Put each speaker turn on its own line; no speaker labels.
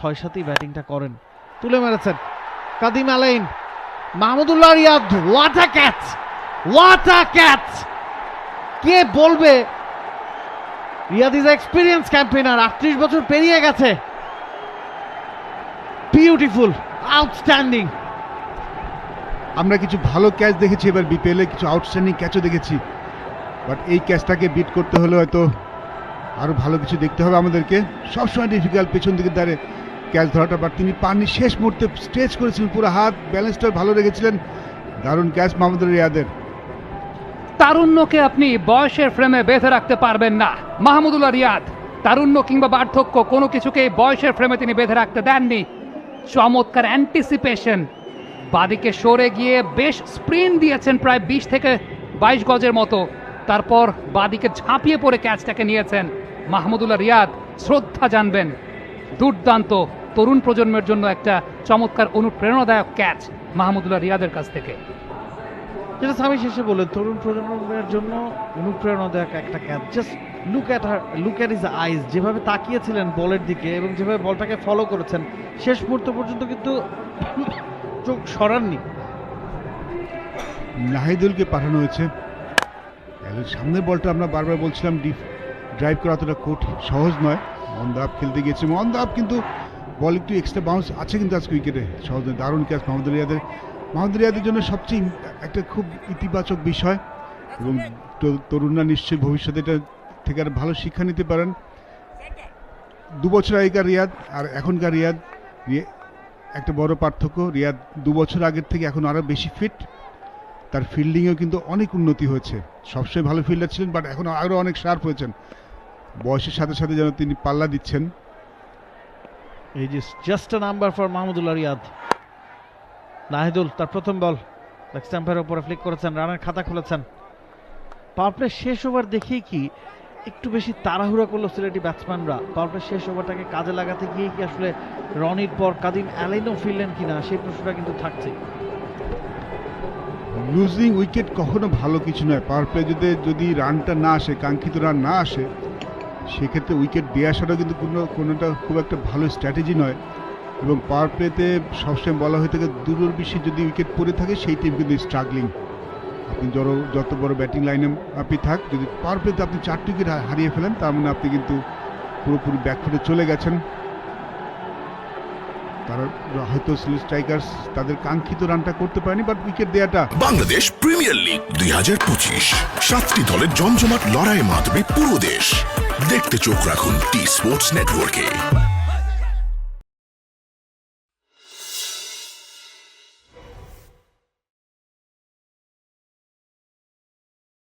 ছয় সাতেই ব্যাটিংটা করেন। তুলে মেরেছেন Kadeem Alleyne. Mahmudullah Riyad what a catch what a catch কে বলবে? রিয়াদ ইজ এক্সপিরিয়েন্স ক্যাম্পেইনার আটত্রিশ বছর পেরিয়ে গেছে। বিউটিফুল আউটস্ট্যান্ডিং
আমরা কিছু ভালো ক্যাচ দেখেছি এবার বিপিএলে কিছু আউটস্ট্যান্ডিং ক্যাচও দেখেছি। বাট এই ক্যাচটাকে বিট করতে হলে হয়তো আরও ভালো কিছু দেখতে হবে আমাদেরকে। সবসময় ডিফিকাল্ট পেছন দিকে দাঁড়িয়ে ক্যাচ ধরাটা বাট তিনি পাননি, শেষ মুহূর্তে স্ট্রেচ করেছিলেন পুরো হাত ব্যালেন্সটা ভালো রেখেছিলেন। দারুণ ক্যাচ মাহমুদুর রিয়াদের।
তারুণ্যকে আপনি বয়সের ফ্রেমে বেঁধে রাখতে পারবেন না। মাহমুদুল্লাহ রিয়াদ, তারুণ্য কিংবা বার্ধক্য কোনো কিছুকে বয়সের ফ্রেমে তিনি বেঁধে রাখতে দেননি। চমৎকার অ্যান্টিসিপেশন বাদিকে সরে গিয়ে বেশ স্প্রিন দিয়েছেন প্রায় বিশ থেকে বাইশ গজের মতো। তারপর বাদিকে ঝাঁপিয়ে পড়ে ক্যাচটাকে নিয়েছেন মাহমুদুল্লাহ রিয়াদ। শ্রদ্ধা জানবেন। দুর্দান্ত। তরুণ প্রজন্মের জন্য একটা চমৎকার অনুপ্রেরণাদায়ক ক্যাচ মাহমুদুল্লাহ রিয়াদের কাছ থেকে।
যেটা স্বামী শেষে বললেন তরুণ প্রজন্মের জন্য অনুপ্রেরণাদায়ক একটা catch just look at her look at his eyes যেভাবে তাকিয়েছিলেন বলের দিকে এবং যেভাবে বলটাকে ফলো করেছেন শেষ মুহূর্ত পর্যন্ত কিন্তু চোখ সরাননি।
নাহিদুলকে পাঠানো হয়েছে। সামনের বলটা আমরা বারবার বলছিলাম ডিপ ড্রাইভ করা অতটা কঠিন সহজ নয়। আপ খেলতে গিয়েছে। আপ কিন্তু বল একটু এক্সট্রা বাউন্স আছে কিন্তু আজকে উইকেটে সহজ দারুণ ক্যাচ মোহাম্মদ রিয়াদের মোহাম্মদ রিয়াদের জন্য সবচেয়ে একটা খুব ইতিবাচক বিষয় এবং তরুণরা নিশ্চয়ই ভবিষ্যতে এটা থেকে আর ভালো শিক্ষা নিতে পারেন। দু বছর আগেকার রিয়াদ আর এখনকার রিয়াদ। একটা বড় পার্থক্য, রিয়াদ দু বছর আগের থেকে এখন আরও বেশি ফিট তার ফিল্ডিংয়েও কিন্তু অনেক উন্নতি হয়েছে। সবসময় ভালো ফিল্ডার ছিলেন বাট এখন আরও অনেক শার্প হয়েছেন। বয়সের সাথে সাথে যেন তিনি পাল্লা দিচ্ছেন।
এই যে just number four Mahmudullah Riyad Nahidul তার প্রথম বল। লেগ স্ট্যাম্পের উপরে ফ্লিক করেছেন রানের খাতা খুলেছেন। পাওয়ার প্লে শেষ ওভার দেখেই কি একটু বেশি তাড়াহুড়া করল সিলেটি ব্যাটসম্যানরা পাওয়ার প্লে শেষ ওভারটাকে কাজে লাগাতে গিয়ে কি আসলে রনির পর কাদিম অ্যালেনও ফিরলেন কিনা, সেই প্রশ্নটা কিন্তু থাকছে
লুজিং উইকেট কখনো ভালো কিছু নয়। পাওয়ার প্লে যদি যদি রানটা না আসে, কাঙ্ক্ষিত রান না আসে সেক্ষেত্রে উইকেট দিয়ে আসাটাও কিন্তু কোনো, কোনোটা খুব একটা ভালো স্ট্র্যাটেজি নয়। এবং পাওয়ার প্লেতে সবসময় বলা হয়ে থাকে দূরের বেশি যদি উইকেট পড়ে থাকে, সেই টিম কিন্তু স্ট্রাগলিং আপনি যত যত বড় ব্যাটিং লাইনে আপনি থাক, যদি পাওয়ার প্লেতে আপনি চারটি উইকেট হারিয়ে ফেলেন, তার মানে আপনি কিন্তু পুরোপুরি ব্যাকফুটে চলে গেছেন। তারা হয়তো সিলেট স্ট্রাইকার্স তাদের কাঙ্ক্ষিত রানটা করতে পারেনি বাট উইকেট দেওয়াটা
বাংলাদেশ প্রিমিয়ার লিগ দুই হাজার পঁচিশ। সাতটি দলের জমজমাট লড়াইয়ের মাধ্যমে পুরো দেশ। দেখতে চোখ রাখুন টি স্পোর্টস নেটওয়ার্কে